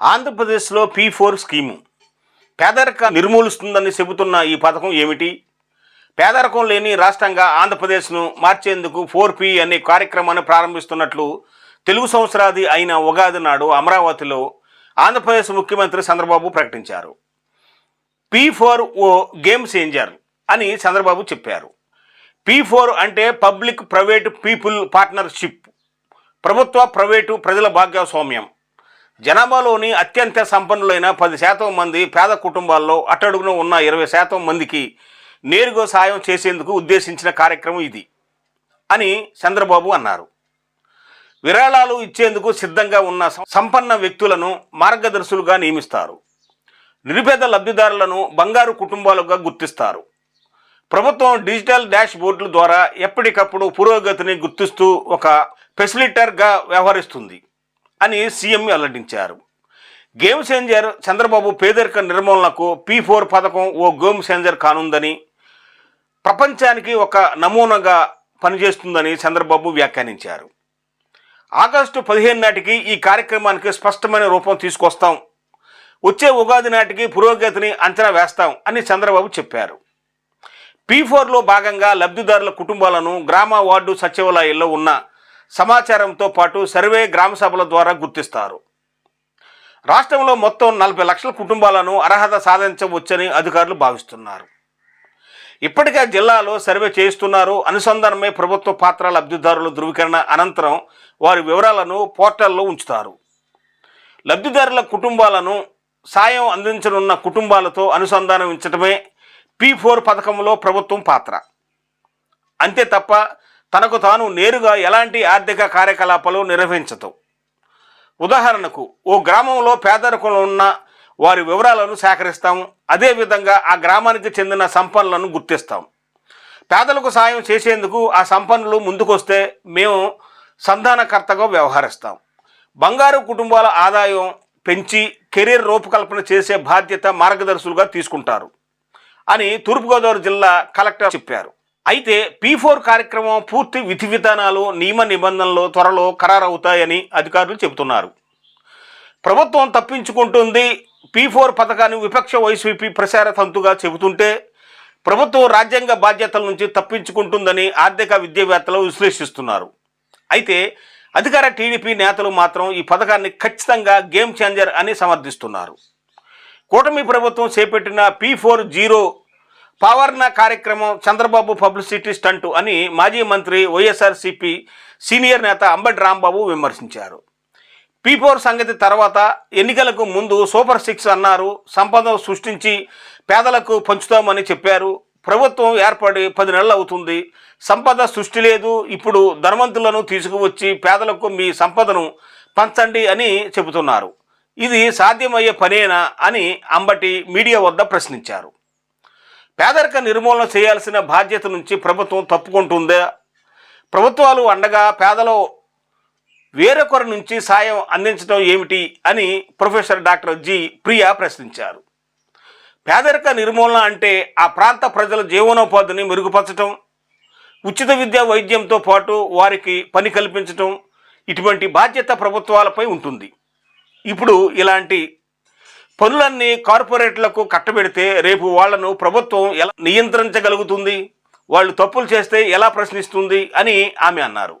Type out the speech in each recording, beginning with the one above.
ఆంధ్రప్రదేశ్లో P four scheme. పేదరిక నిర్మూలిస్తుందని చెబుతున్న ఈ పథకం ఏమిటి? పేదరికం లేని రాష్ట్రంగా ఆంధ్రప్రదేశ్ను మార్చేందుకు ఫోర్ పి అనే కార్యక్రమాన్ని ప్రారంభిస్తున్నట్లు తెలుగు సంవత్సరాది అయిన ఉగాది నాడు అమరావతిలో ఆంధ్రప్రదేశ్ ముఖ్యమంత్రి చంద్రబాబు ప్రకటించారు. పీ ఫోర్ ఓ గేమ్ చేంజర్ అని చంద్రబాబు చెప్పారు. పీ ఫోర్ అంటే పబ్లిక్ ప్రైవేట్ పీపుల్ పార్ట్నర్షిప్ ప్రభుత్వ ప్రైవేటు ప్రజల భాగస్వామ్యం. జనాభాలోని అత్యంత సంపన్నులైన పది శాతం మంది పేద కుటుంబాల్లో అట్టడుగున ఉన్న ఇరవై శాతం మందికి నేరుగా సాయం చేసేందుకు ఉద్దేశించిన కార్యక్రమం ఇది అని చంద్రబాబు అన్నారు. విరాళాలు ఇచ్చేందుకు సిద్ధంగా ఉన్న సంపన్న వ్యక్తులను మార్గదర్శులుగా నియమిస్తారు. నిరుపేద లబ్ధిదారులను బంగారు కుటుంబాలుగా గుర్తిస్తారు. ప్రభుత్వం డిజిటల్ డాష్ బోర్డుల ద్వారా ఎప్పటికప్పుడు పురోగతిని గుర్తిస్తూ ఒక ఫెసిలిటర్గా వ్యవహరిస్తుంది. అని సీఎం వెల్లడించారు గేమ్ చేంజర్ చంద్రబాబు పేదరిక నిర్మూలనకు పీ ఫోర్ పథకం ఓ గేమ్ చేంజర్ కానుందని ప్రపంచానికి ఒక నమూనాగా పనిచేస్తుందని చంద్రబాబు వ్యాఖ్యానించారు. ఆగస్టు పదిహేను నాటికి ఈ కార్యక్రమానికి స్పష్టమైన రూపం తీసుకొస్తాం. వచ్చే ఉగాది నాటికి పురోగతిని అంచనా వేస్తాం అని చంద్రబాబు చెప్పారు. పీ ఫోర్లో భాగంగా లబ్ధిదారుల కుటుంబాలను గ్రామ వార్డు సచివాలయాల్లో ఉన్న సమాచారంతో పాటు సర్వే గ్రామ సభల ద్వారా గుర్తిస్తారు. రాష్ట్రంలో మొత్తం నలభై లక్షల కుటుంబాలను అర్హత సాధించవచ్చని అధికారులు భావిస్తున్నారు. ఇప్పటికే జిల్లాలో సర్వే చేయిస్తున్నారు. అనుసంధానమే ప్రభుత్వ పాత్ర లబ్ధిదారుల ధృవీకరణ అనంతరం వారి వివరాలను పోర్టల్లో ఉంచుతారు. లబ్ధిదారుల కుటుంబాలను సాయం అందించనున్న కుటుంబాలతో అనుసంధానం ఉంచడమే పీ ఫోర్ పథకంలో ప్రభుత్వం పాత్ర. అంతే తప్ప తనకు తాను నేరుగా ఎలాంటి ఆర్థిక కార్యకలాపాలు నిర్వహించదు. ఉదాహరణకు ఓ గ్రామంలో పేదరికంలో ఉన్న వారి వివరాలను సేకరిస్తాం. అదేవిధంగా ఆ గ్రామానికి చెందిన సంపన్నులను గుర్తిస్తాం. పేదలకు సాయం చేసేందుకు ఆ సంపన్నులు ముందుకొస్తే మేము సంధానకర్తగా వ్యవహరిస్తాం. బంగారు కుటుంబాల ఆదాయం పెంచి కెరీర్ రూపకల్పన చేసే బాధ్యత మార్గదర్శులుగా తీసుకుంటారు అని తూర్పుగోదావరి జిల్లా కలెక్టర్ చెప్పారు. అయితే పీ ఫోర్ కార్యక్రమం పూర్తి విధి విధానాలు నియమ నిబంధనలు త్వరలో ఖరారవుతాయని అధికారులు చెబుతున్నారు. ప్రభుత్వం తప్పించుకుంటుంది. పీ ఫోర్ పథకాన్ని విపక్ష వైసీపీ ప్రచార తంతుగా చెబుతుంటే ప్రభుత్వం రాజ్యాంగ బాధ్యతల నుంచి తప్పించుకుంటుందని ఆర్థిక విద్యావేత్తలు విశ్లేషిస్తున్నారు. అయితే అధికార టీడీపీ నేతలు మాత్రం ఈ పథకాన్ని ఖచ్చితంగా గేమ్ చేంజర్ అని సమర్థిస్తున్నారు. కూటమి ప్రభుత్వం చేపట్టిన పీ ఫోర్ జీరో పావర్న కార్యక్రమం చంద్రబాబు పబ్లిసిటీ స్టంటు అని మాజీ మంత్రి వైఎస్ఆర్సిపి సీనియర్ నేత అంబటి రాంబాబు విమర్శించారు. పీఫోర్ సంగతి తర్వాత ఎన్నికలకు ముందు సూపర్ సిక్స్ అన్నారు సంపద సృష్టించి పేదలకు పంచుతామని చెప్పారు. ప్రభుత్వం ఏర్పడి పది నెలలు అవుతుంది. సంపద సృష్టి లేదు. ఇప్పుడు ధనవంతులను తీసుకువచ్చి పేదలకు మీ సంపదను పంచండి అని చెబుతున్నారు. ఇది సాధ్యమయ్యే పనేనా అని అంబటి మీడియా వద్ద ప్రశ్నించారు. పేదరిక నిర్మూలన చేయాల్సిన బాధ్యత నుంచి ప్రభుత్వం తప్పుకుంటుందా. ప్రభుత్వాలు అండగా పేదలో వేరొకరి నుంచి సాయం అందించడం ఏమిటి అని ప్రొఫెసర్ డాక్టర్ జి. ప్రియా ప్రశ్నించారు. పేదరిక నిర్మూలన అంటే ఆ ప్రాంత ప్రజల జీవనోపాధిని మెరుగుపరచడం ఉచిత విద్య వైద్యంతో పాటు వారికి పని కల్పించటం ఇటువంటి బాధ్యత ప్రభుత్వాలపై ఉంటుంది. ఇప్పుడు ఇలాంటి పనులన్నీ కార్పొరేట్లకు కట్టబెడితే రేపు వాళ్ళను ప్రభుత్వం ఎలా నియంత్రించగలుగుతుంది? వాళ్ళు తప్పులు చేస్తే ఎలా ప్రశ్నిస్తుంది? అని ఆమె అన్నారు.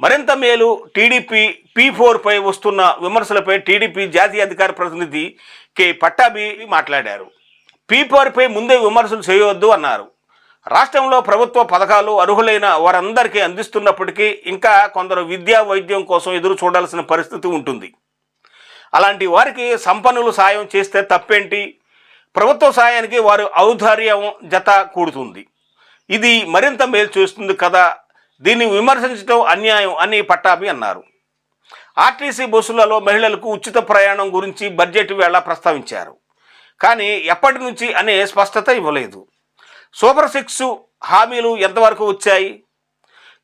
మరింత మేలు టీడీపీ పీ ఫోర్పై వస్తున్న విమర్శలపై టీడీపీ జాతీయ అధికార ప్రతినిధి కె పట్టాభి మాట్లాడారు. పీ ఫోర్పై ముందే విమర్శలు చేయవద్దు అన్నారు. రాష్ట్రంలో ప్రభుత్వ పథకాలు అర్హులైన వారందరికీ అందిస్తున్నప్పటికీ ఇంకా కొందరు విద్యా వైద్యం కోసం ఎదురు చూడాల్సిన పరిస్థితి ఉంటుంది. అలాంటి వారికి సంపన్నులు సాయం చేస్తే తప్పేంటి? ప్రభుత్వ సాయానికి వారు ఔదార్యం జత కూడుతుంది. ఇది మరింత మేలు చేస్తుంది కదా? దీన్ని విమర్శించడం అన్యాయం అని పట్టాభి అన్నారు. ఆర్టీసీ బస్సులలో మహిళలకు ఉచిత ప్రయాణం గురించి బడ్జెట్ వేళ ప్రస్తావించారు. కానీ ఎప్పటి నుంచి అనే స్పష్టత ఇవ్వలేదు. సూపర్ సిక్స్ హామీలు ఎంతవరకు వచ్చాయి?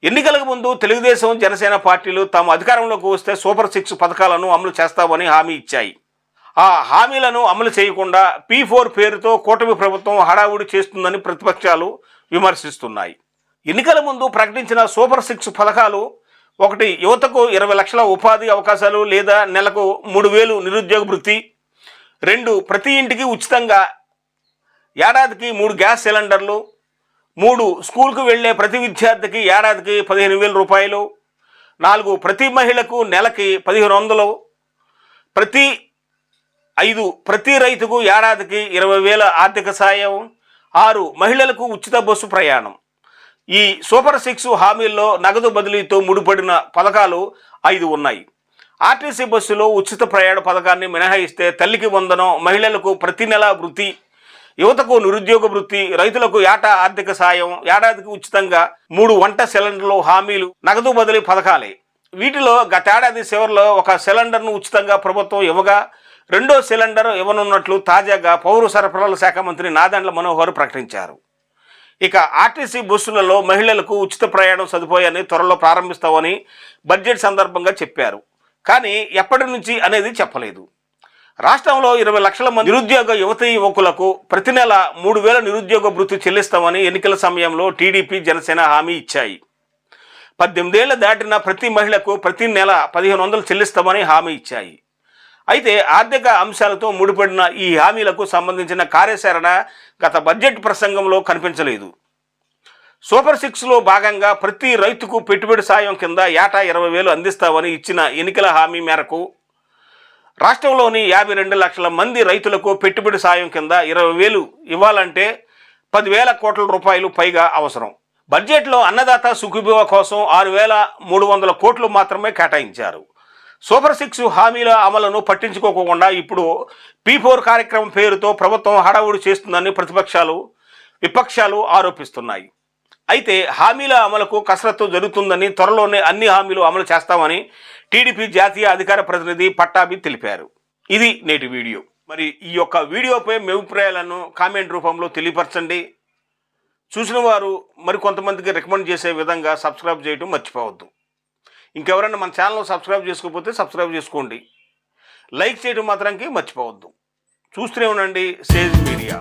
ఎన్నికలకు ముందు తెలుగుదేశం జనసేన పార్టీలు తాము అధికారంలోకి వస్తే సూపర్ సిక్స్ పథకాలను అమలు చేస్తామని హామీ ఇచ్చాయి. ఆ హామీలను అమలు చేయకుండా పీ ఫోర్ పేరుతో కూటమి ప్రభుత్వం హడావుడి చేస్తుందని ప్రతిపక్షాలు విమర్శిస్తున్నాయి. ఎన్నికల ముందు ప్రకటించిన సూపర్ సిక్స్ పథకాలు ఒకటి యువతకు ఇరవై లక్షల ఉపాధి అవకాశాలు లేదా నెలకు మూడు వేలు నిరుద్యోగ వృత్తి రెండు ప్రతి ఇంటికి ఉచితంగా ఏడాదికి మూడు గ్యాస్ సిలిండర్లు మూడు స్కూల్కు వెళ్ళే ప్రతి విద్యార్థికి ఏడాదికి పదిహేను వేల రూపాయలు. నాలుగు ప్రతి మహిళకు నెలకి పదిహేను వందలు. ప్రతి ఐదు ప్రతి రైతుకు ఏడాదికి ఇరవై వేల ఆర్థిక సాయం. ఆరు మహిళలకు ఉచిత బస్సు ప్రయాణం. ఈ సూపర్ సిక్స్ హామీల్లో నగదు బదిలీతో ముడిపడిన పథకాలు ఐదు ఉన్నాయి. ఆర్టీసీ బస్సులో ఉచిత ప్రయాణ పథకాన్ని మినహాయిస్తే తల్లికి వందనం మహిళలకు ప్రతి నెల వృత్తి యువతకు నిరుద్యోగ వృత్తి రైతులకు ఏటా ఆర్థిక సాయం ఏడాదికి ఉచితంగా మూడు వంట సిలిండర్లు హామీలు నగదు బదిలీ పథకాలే. వీటిలో గతేడాది చివరిలో ఒక సిలిండర్ను ఉచితంగా ప్రభుత్వం ఇవ్వగా రెండో సిలిండర్ ఇవ్వనున్నట్లు తాజాగా పౌర సరఫరాల శాఖ మంత్రి నాదండ్ల మనోహర్ ప్రకటించారు. ఇక ఆర్టీసీ బస్సులలో మహిళలకు ఉచిత ప్రయాణం సదుపాయాన్ని త్వరలో ప్రారంభిస్తామని బడ్జెట్ సందర్భంగా చెప్పారు. కానీ ఎప్పటి నుంచి అనేది చెప్పలేదు. రాష్ట్రంలో ఇరవై లక్షల మంది నిరుద్యోగ యువతీ యువకులకు ప్రతి నెల మూడు వేల నిరుద్యోగ భృతి చెల్లిస్తామని ఎన్నికల సమయంలో టీడీపీ జనసేన హామీ ఇచ్చాయి. పద్దెనిమిదేళ్ళ దాటిన ప్రతి మహిళకు ప్రతి నెల పదిహేను వందలు చెల్లిస్తామని హామీ ఇచ్చాయి. అయితే ఆర్థిక అంశాలతో ముడిపడిన ఈ హామీలకు సంబంధించిన కార్యాచరణ గత బడ్జెట్ ప్రసంగంలో కనిపించలేదు. సూపర్ సిక్స్లో భాగంగా ప్రతి రైతుకు పెట్టుబడి సాయం కింద ఏటా ఇరవై వేలు అందిస్తామని ఇచ్చిన ఎన్నికల హామీ మేరకు రాష్ట్రంలోని యాభై రెండు లక్షల మంది రైతులకు పెట్టుబడి సాయం కింద ఇరవై వేలు ఇవ్వాలంటే పదివేల కోట్ల రూపాయలు పైగా అవసరం. బడ్జెట్లో అన్నదాత సుఖీభవ కోసం ఆరు వేల మూడు వందల కోట్లు మాత్రమే కేటాయించారు. సూపర్ సిక్స్ హామీల అమలును పట్టించుకోకుండా ఇప్పుడు పీ ఫోర్ కార్యక్రమం పేరుతో ప్రభుత్వం హడావుడి చేస్తుందని ప్రతిపక్షాలు విపక్షాలు ఆరోపిస్తున్నాయి. అయితే హామీల అమలుకు కసరత్తు జరుగుతుందని త్వరలోనే అన్ని హామీలు అమలు చేస్తామని టీడీపీ జాతీయ అధికార ప్రతినిధి పట్టాభి తెలిపారు. ఇది నేటి వీడియో. మరి ఈ యొక్క వీడియోపై మీ అభిప్రాయాలను కామెంట్ రూపంలో తెలియపరచండి. చూసిన వారు మరి కొంతమందికి రికమెండ్ చేసే విధంగా సబ్స్క్రైబ్ చేయడం మర్చిపోవద్దు. ఇంకెవరైనా మన ఛానల్ సబ్స్క్రైబ్ చేసుకోకపోతే సబ్స్క్రైబ్ చేసుకోండి. లైక్ చేయడం మాత్రానికి మర్చిపోవద్దు. చూస్తూనే ఉండండి సేజ్ మీడియా.